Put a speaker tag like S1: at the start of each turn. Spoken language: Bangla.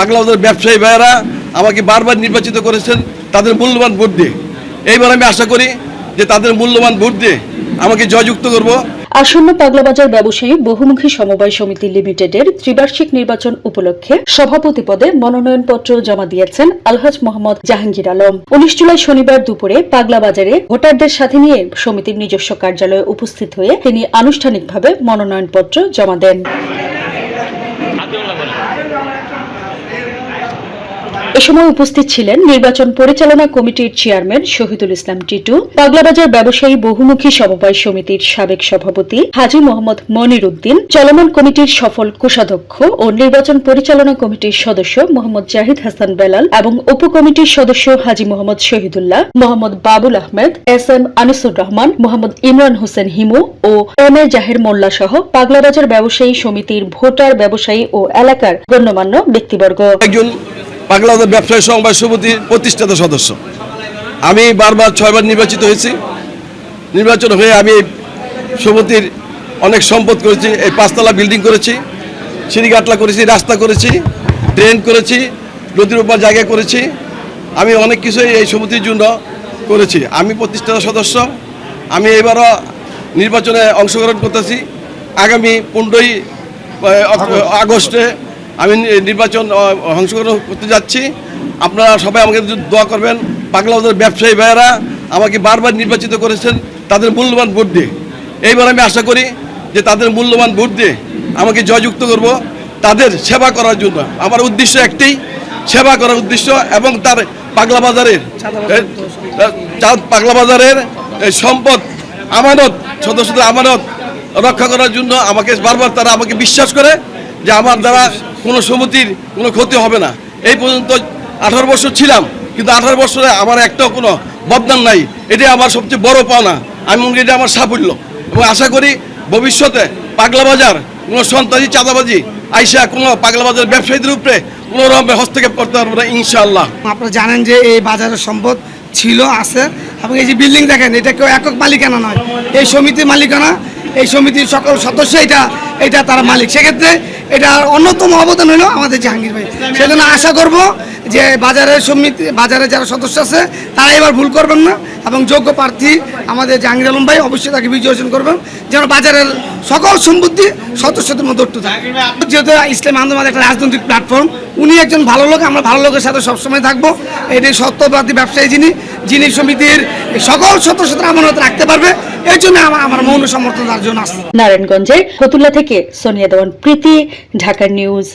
S1: বাজারের ব্যবসায়ী ভাইয়েরা আমাকে বারবার নির্বাচিত করেছেন, তাদের মূল্যবান ভোট দিয়ে। এইবার আমি আশা করি যে তাদের মূল্যবান ভোট দিয়ে আমাকে জয়যুক্ত করব।
S2: আসন্ন পাগলাবাজার ব্যবসায়ী বহুমুখী সমবায় সমিতি লিমিটেডের ত্রিবার্ষিক নির্বাচন উপলক্ষে সভাপতি পদে মনোনয়নপত্র জমা দিয়েছেন আলহাজ মোহাম্মদ জাহাঙ্গীর আলম। উনিশ জুলাই শনিবার দুপুরে পাগলাবাজারে ভোটারদের সাথে নিয়ে সমিতির নিজস্ব কার্যালয়ে উপস্থিত হয়ে তিনি আনুষ্ঠানিকভাবে মনোনয়নপত্র জমা দেন। এ সময় উপস্থিত ছিলেন নির্বাচন পরিচালনা কমিটির চেয়ারম্যান শহীদুল ইসলাম টিটু পাগলাবাজার ব্যবসায়ী বহুমুখী সমবায় সমিতির সাবেক সভাপতি হাজি মোহাম্মদ মনির উদ্দিন, চলমান কমিটির সফল কোষাধ্যক্ষ ও নির্বাচন পরিচালনা কমিটির সদস্য মোহাম্মদ জাহিদ হাসান বেলাল এবং উপকমিটির সদস্য হাজি মোহাম্মদ শহীদুল্লাহ, মোহাম্মদ বাবুল আহমেদ, এস এম আনিসুর রহমান, মোহাম্মদ ইমরান হোসেন হিমু ও এম এ জাহের মোল্লা সহ পাগলাবাজার ব্যবসায়ী সমিতির ভোটার, ব্যবসায়ী ও এলাকার গণ্যমান্য ব্যক্তিবর্গ।
S1: একজন বাজার ব্যবসায়ী সমবায় সমিতির প্রতিষ্ঠাতা সদস্য। আমি বারবার ছয়বার নির্বাচিত হয়েছি। নির্বাচন হয়ে আমি এই সমিতির অনেক সম্পদ করেছি এই পাঁচতলা বিল্ডিং করেছি সিঁড়িগাটলা করেছি রাস্তা করেছি ড্রেন করেছি নদীর উপর জায়গা করেছি। আমি অনেক কিছুই এই সমিতির জন্য করেছি। আমি প্রতিষ্ঠাতা সদস্য। আমি এবারও নির্বাচনে অংশগ্রহণ করতেছি। আগামী পনেরোই আগস্টে আমি নির্বাচন অংশগ্রহণ করতে যাচ্ছি। আপনারা সবাই আমাকে দোয়া করবেন। পাগলা ব্যবসায়ী ভাইয়েরা আমাকে বারবার নির্বাচিত করেছেন, তাদের মূল্যবান ভোট দিয়ে। এইবার আমি আশা করি যে তাদের মূল্যবান ভোট দিয়ে আমাকে জয়যুক্ত করব। তাদের সেবা করার জন্য। আমার উদ্দেশ্য একটাই, সেবা করার উদ্দেশ্য এবং তার পাগলা বাজারের পাগলা বাজারের সম্পদ, আমানত, সদস্যদের আমানত রক্ষা করার জন্য আমাকে বারবার তারা আমাকে বিশ্বাস করে যে আমার দ্বারা কোনো সমিতির কোনো ক্ষতি হবে না। এই পর্যন্ত আঠারো বছর ছিলাম, কিন্তু আঠারো বছরে আমার একটাও কোনো বদনাম নাই। এটাই আমার সবচেয়ে বড় পাওনা। আমি মনে এটা আমার সাফল্য। এবং আশা করি ভবিষ্যতে পাগলা বাজার কোনো সন্ত্রাসী, চাঁদাবাজি আইসা কোনো পাগলা বাজার ব্যবসায়ীদের উপরে কোনো রকম হস্তক্ষেপ করতে পারব না, ইনশাআল্লাহ।
S3: আপনারা জানেন যে এই বাজারের সম্পদ ছিল, আছে। এবং এই যে বিল্ডিং দেখেন, এটা কেউ একক মালিকানা নয়। এই সমিতির মালিকানা, এই সমিতির সকল সদস্য এটা এটা তারা মালিক। সেক্ষেত্রে এটা অন্যতম অবদান হলো আমাদের জাহাঙ্গীর ভাই। সেজন্য আশা করব যে বাজারের সমিতি, বাজারে যারা সদস্য আছে, তারা এবার ভুল করবেন না এবং যোগ্য প্রার্থী আমাদের জাহাঙ্গীর আলম ভাই অবশ্যই তাকে বিজয় অর্জন করবেন, যেন বাজারের সকল সম্পত্তি সদস্যদের মধ্যে উঠতে থাকে। যেহেতু ইসলাম আন্দোলন একটা রাজনৈতিক প্ল্যাটফর্ম উনি একজন ভালো লোক, আমরা ভালো লোকের সাথে সবসময় থাকব। এটি সত্যবাদী ব্যবসায়ী যিনি যিনি সমিতির সকল সদস্যদের আমানত রাখতে পারবে। এই জন্য আমার মৌন সমর্থন তার জন্য
S2: নারায়ণগঞ্জের ফতুল্লা থেকে সোনিয়া দেওয়ান প্রীতি ঢাকা নিউজ।